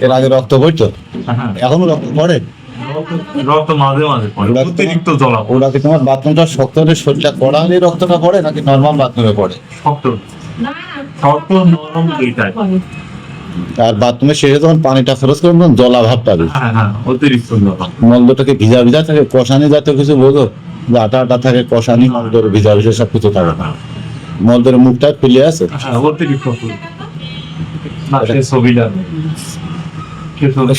এর আগে রক্ত পড়তো? হ্যাঁ। এখনও রক্ত পড়ে? রক্ত- রক্ত মাঝে মাঝে পড়ে অতিরিক্ত জলা ওরা কি তোমার বাথরুমটা শক্ত হলে শরীরটা কড়া হলে রক্তটা পড়ে নাকি নর্মাল বাথরুমে পড়ে? শক্ত। শক্ত নরম দুইটাই। আর বাথরুমে শেষে যখন পানিটা খরচ করে তখন জলা ভাব পাবে হ্যাঁ হ্যাঁ অতিরিক্ত মলদটাকে ভিজা ভিজা থাকে কষানি জাতীয় কিছু বোঝো? যে আটা আটা থাকে কষানি মলদর ভিজা ভিজা সব কিছু থাকে। না মলদের মুখটা ফুলে আছে? হ্যাঁ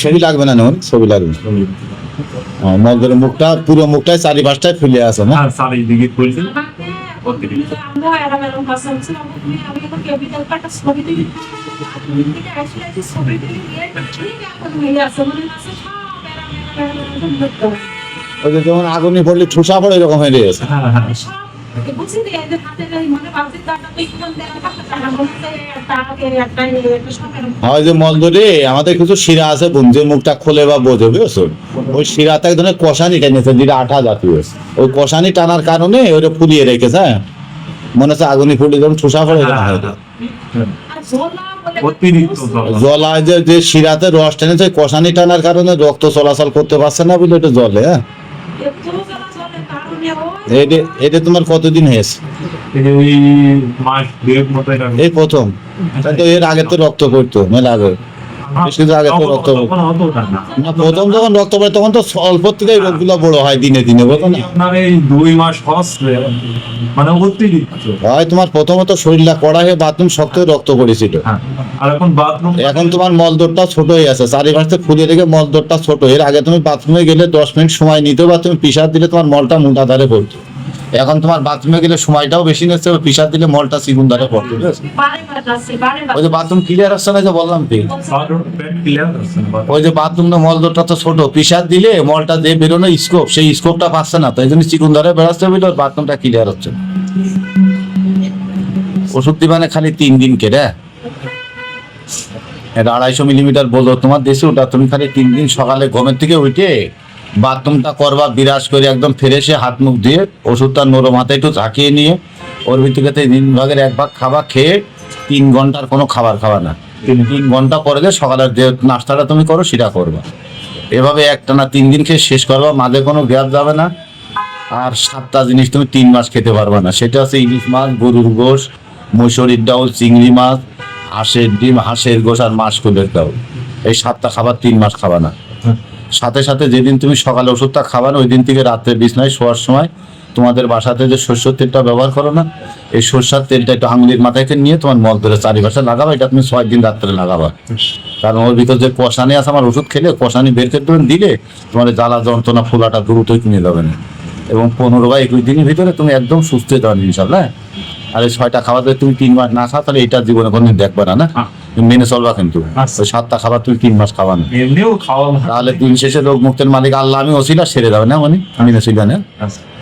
ছবি- লাগবে না ছবি লাগবে। হ্যাঁ, মলদের মুখটা পুরো মুখটাই ফুলে আছে না? হ্যাঁ চারিদিকে ফুলছে হয়ে মানে যেমন আগুনি পড়লে ঠুসা পড়ে এরকম হয়ে গেছে। হ্যাঁ হ্যাঁ। বুঝছি যে হাতে মানে যে আমাদের কিছু শিরা আছে যে মুখটা খোলে বা বোঝে বুঝছ ওই শিরাতে এক ধরনের কষানি টেনেছে যেটা আঠা জাতীয় ওই কষানি টানার কারণে ওটা ফুলিয়ে রেখেছে হ্যাঁ মনে হচ্ছে আগুনি ফুলি যখন ঠুসা পড়ে হয়। জলায় যে যে শিরাতে রস টেনেছে কষানি টানার কারণে রক্ত চলাচল করতে পারছে না বলে এটা জলে হ্যাঁ এটা এটা তোমার কতদিন হয়েছে? এই প্রথম। এর আগে তো রক্ত করতো মেলা আগে। না প্রথম যখন রক্ত পড়ে তখন তো অল্প থেকেই রোগগুলো বড় হয় দিনে দিনে না। আপনার এই দুই মাস মানে অতিরিক্ত হয় তোমার প্রথমত শরীরটা কড়া হয়ে বাথরুম শক্ত রক্ত পড়েছিল। হ্যাঁ আর এখন বাথরুম এখন তোমার মলদরটা ছোট হয়ে আছে চারিপাশে ফুলিয়ে রেখে মলদরটা ছোট। এর আগে তুমি বাথরুমে গেলে দশ মিনিট সময় নিতে বা তুমি পিসার দিলে তোমার মলটা মোটা ধারে পড়তো। এখন তোমার বাথরুমে গেলে সময়টাও বেশি নিচ্ছে পিসার দিলে মলটা চিগুন ধারে বার ওই যে বাথরুম ক্লিয়ার আসছে না যে বললাম কি? বাথরুম পেট ক্লিয়ার আছে না ওই যে বাথরুমটা মলদরটা তো ছোট পিসার দিলে মলটা যে বেরোনো স্কোপ সেই স্কোপটা পাচ্ছে না তাই জন্য চিকুন ধারে বেড়াচ্ছে বলে বাথরুমটা ক্লিয়ার হচ্ছে। ওষুধ দিবানে খালি তিন দিন কেটে এটা আড়াইশো মিলিমিটার বলতো তোমার দেশে ওটা তুমি খালি তিন দিন সকালে ঘুমের থেকে উঠে বাথরুমটা করবা বিরাজ করে একদম ফ্রেশে হাত মুখ দিয়ে ওষুধটা নরম হাতে একটু ঝাঁকিয়ে নিয়ে ওর ভিতরে তিন ভাগের এক ভাগ খাবার খেয়ে তিন ঘণ্টার কোনো খাবার খাওয়া না। তিন তিন ঘণ্টা পরে যে সকালের যে নাস্তাটা তুমি করো সেটা করবা। এভাবে একটা না তিন দিন খেয়ে শেষ করবা মাঝে কোনো গ্যাপ যাবে না। আর সাতটা জিনিস তুমি তিন মাস খেতে পারবে না। সেটা হচ্ছে ইলিশ মাছ গরুর গোশ মৈশরির ডাউল চিংড়ি মাছ হাঁসের ডিম হাঁসের গোশ আর মাছ কুলের ডাউল এই সাতটা খাবার তিন মাস খাবা না। সাথে সাথে যেদিন তুমি সকালে ওষুধটা খাবা না ওই দিন থেকে রাত্রে বিছনায় শোয়ার সময় তোমাদের বাসাতে যে সর্ষের তেলটা ব্যবহার করো না এই সর্ষার তেলটা একটু আঙুলির মাথায় নিয়ে তোমার মল ধরে চারিপাশে লাগাবা এটা তুমি ছয় দিন রাত্রে লাগাবা। কারণ ওর ভিতর যে কষানি আছে আমার ওষুধ খেলে কষানি বের করে দেবেন দিলে তোমার জ্বালা যন্ত্রণা ফোলাটা দ্রুতই কিনে যাবে না। এবং পনেরো বা একুশ দিনের ভিতরে তুমি একদম সুস্থ হতে পারবে ইনশাল্লাহ। আর এই ছয়টা খাবার যদি তুমি তিন মাস না খাও তাহলে এটা জীবনে কোনোদিন দেখবে না না? হ্যাঁ। মেনে চলবা কিন্তু। আচ্ছা। ওই সাতটা খাবার তুমি তিন মাস খাবা না এমনিও খাওয়া তাহলে দিন শেষে রোগ মুক্তের মালিক আল্লাহ আমি ওসিলা সেরে যাবে না মানে? মেনে চলবে না। আচ্ছা।